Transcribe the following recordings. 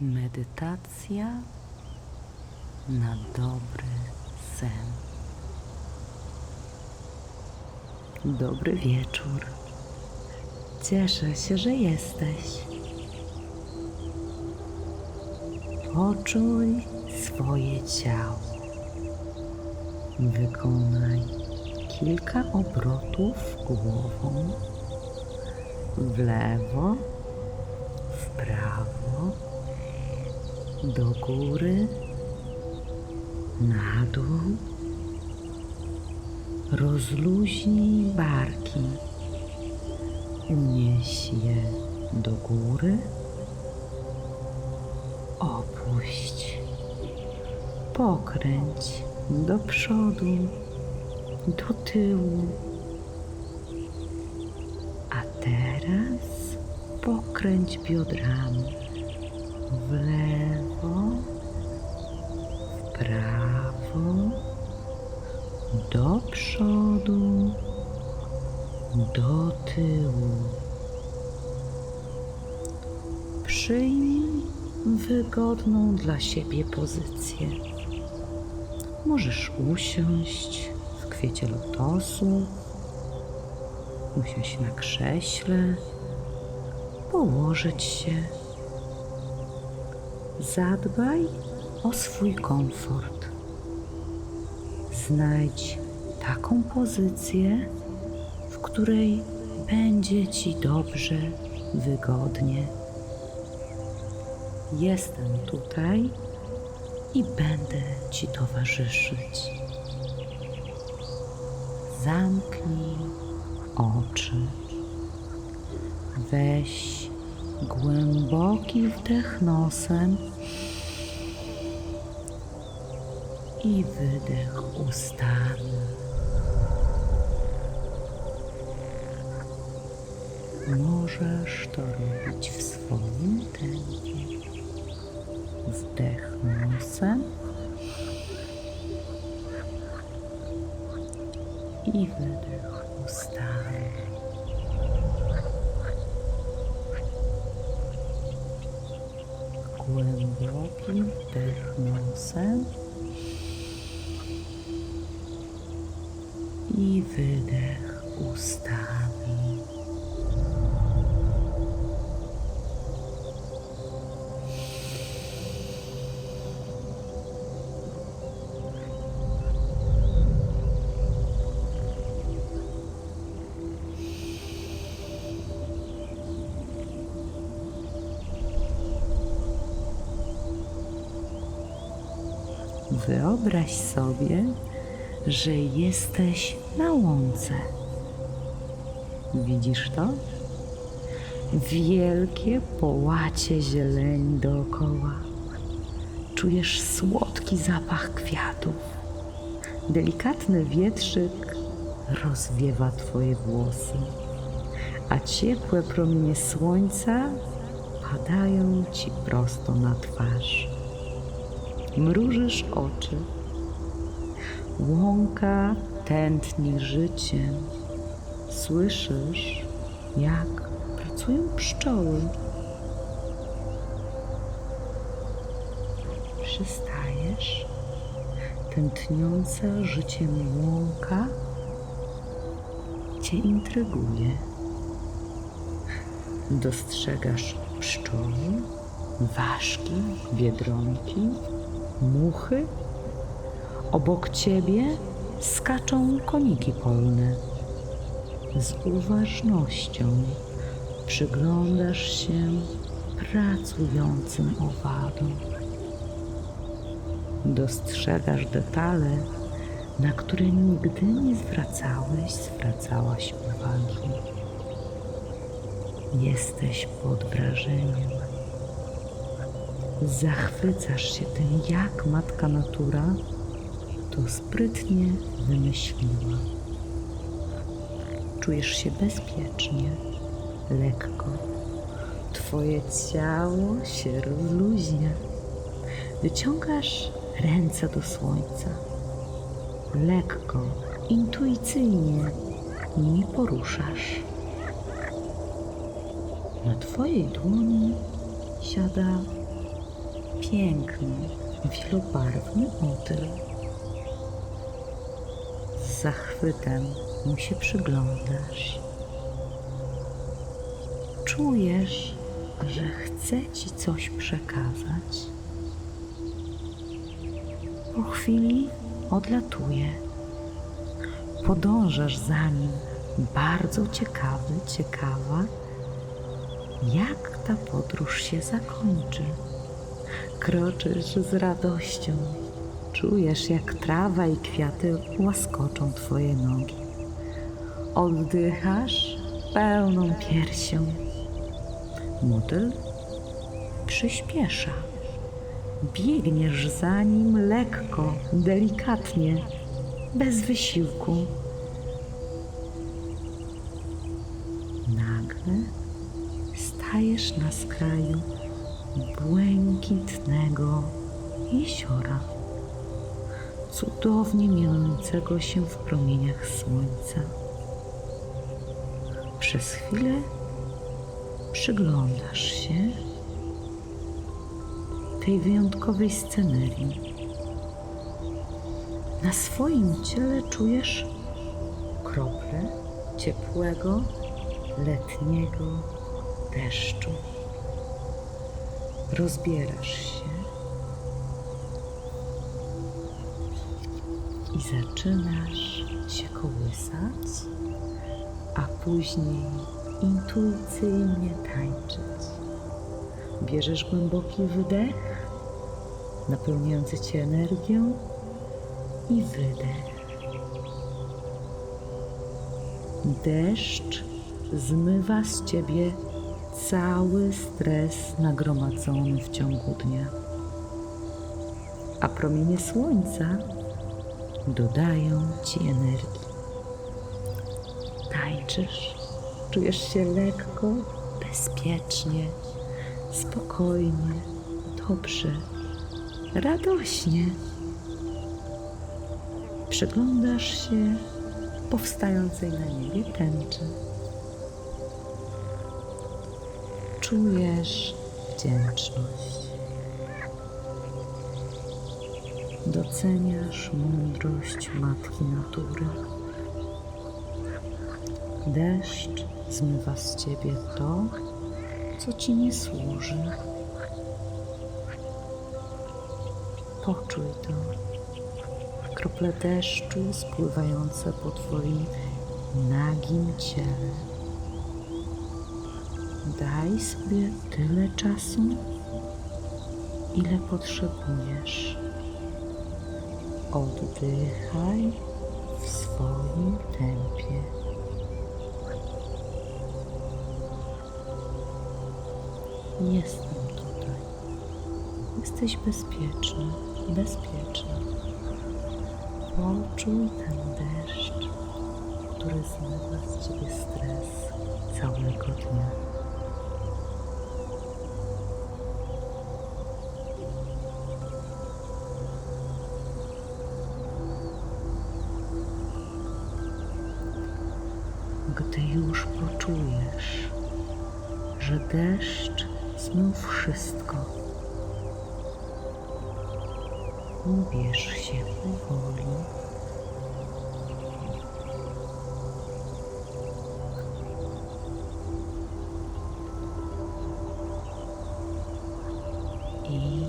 Medytacja na dobry sen. Dobry wieczór. Cieszę się, że jesteś. Poczuj swoje ciało. Wykonaj kilka obrotów głową w lewo, w prawo, do góry, na dół. Rozluźnij barki. Unieś je do góry. Opuść. Pokręć do przodu, do tyłu. A teraz pokręć biodrami w lewo, w prawo, do przodu, do tyłu. Przyjmij wygodną dla siebie pozycję. Możesz usiąść w kwiecie lotosu, usiąść na krześle, położyć się. Zadbaj o swój komfort. Znajdź taką pozycję, w której będzie ci dobrze, wygodnie. Jestem tutaj i będę ci towarzyszyć. Zamknij oczy. Weź głęboki wdech nosem i wydech ustami. Możesz to robić w swoim tempie. Wdech nosem i wydech ustami. Głęboki wdech nosem i wydech Wyobraź sobie, że jesteś na łące. Widzisz to? Wielkie połacie zieleni dookoła. Czujesz słodki zapach kwiatów. Delikatny wietrzyk rozwiewa twoje włosy, a ciepłe promienie słońca padają ci prosto na twarz. Mrużysz oczy. Łąka tętni życiem. Słyszysz, jak pracują pszczoły. Przystajesz. Tętniąca życiem łąka cię intryguje. Dostrzegasz pszczoły, ważki, biedronki, muchy. Obok ciebie skaczą koniki polne. Z uważnością przyglądasz się pracującym owadom. Dostrzegasz detale, na które nigdy nie zwracałeś, zwracałaś uwagi. Jesteś pod wrażeniem. Zachwycasz się tym, jak matka natura to sprytnie wymyśliła. Czujesz się bezpiecznie, lekko. Twoje ciało się rozluźnia. Wyciągasz ręce do słońca. Lekko, intuicyjnie nimi poruszasz. Na Twojej dłoni siada piękny, wielobarwny motyl. Z zachwytem mu się przyglądasz. Czujesz, że chce ci coś przekazać. Po chwili odlatuje. Podążasz za nim, bardzo ciekawy, ciekawa, jak ta podróż się zakończy. Kroczysz z radością. Czujesz, jak trawa i kwiaty łaskoczą twoje nogi. Oddychasz pełną piersią. Motyl przyspiesza. Biegniesz za nim lekko, delikatnie, bez wysiłku. Nagle stajesz na skraju błękitnego jeziora, cudownie mieniącego się w promieniach słońca. Przez chwilę przyglądasz się tej wyjątkowej scenerii. Na swoim ciele czujesz krople ciepłego, letniego deszczu. Rozbierasz się i zaczynasz się kołysać, a później intuicyjnie tańczyć. Bierzesz głęboki wydech, napełniający cię energią i wydech. Deszcz zmywa z ciebie cały stres nagromadzony w ciągu dnia. A promienie słońca dodają ci energii. Tańczysz, czujesz się lekko, bezpiecznie, spokojnie, dobrze, radośnie. Przyglądasz się powstającej na niebie tęczy. Czujesz wdzięczność. Doceniasz mądrość Matki Natury. Deszcz zmywa z ciebie to, co ci nie służy. Poczuj to. Krople deszczu spływające po twoim nagim ciele. Daj sobie tyle czasu, ile potrzebujesz. Oddychaj w swoim tempie. Jestem tutaj. Jesteś bezpieczny, bezpieczna. Poczuj ten deszcz, który zmywa z ciebie stres całego dnia. Gdy już poczujesz, że deszcz zmył wszystko, ubierz się powoli. I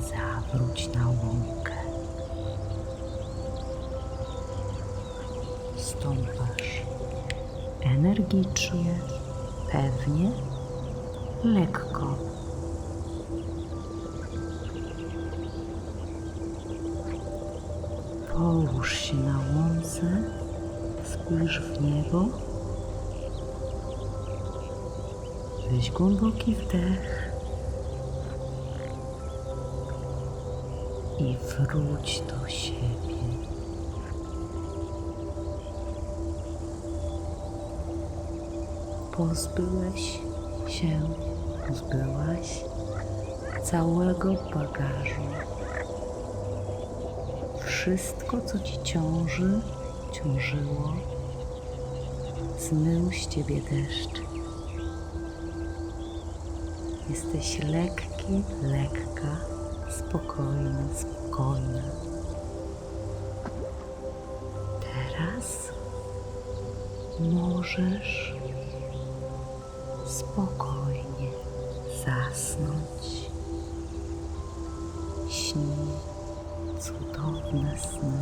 zawróć na łąkę. Stąpasz energicznie, pewnie, lekko. Połóż się na łące, spójrz w niebo. Weź głęboki wdech i wróć do siebie. Pozbyłeś się, pozbyłaś całego bagażu. Wszystko, co ci ciąży, ciążyło, zmył z ciebie deszcz. Jesteś lekki, lekka, spokojna, spokojna. Teraz możesz spokojnie zasnąć. Śnij cudowne sny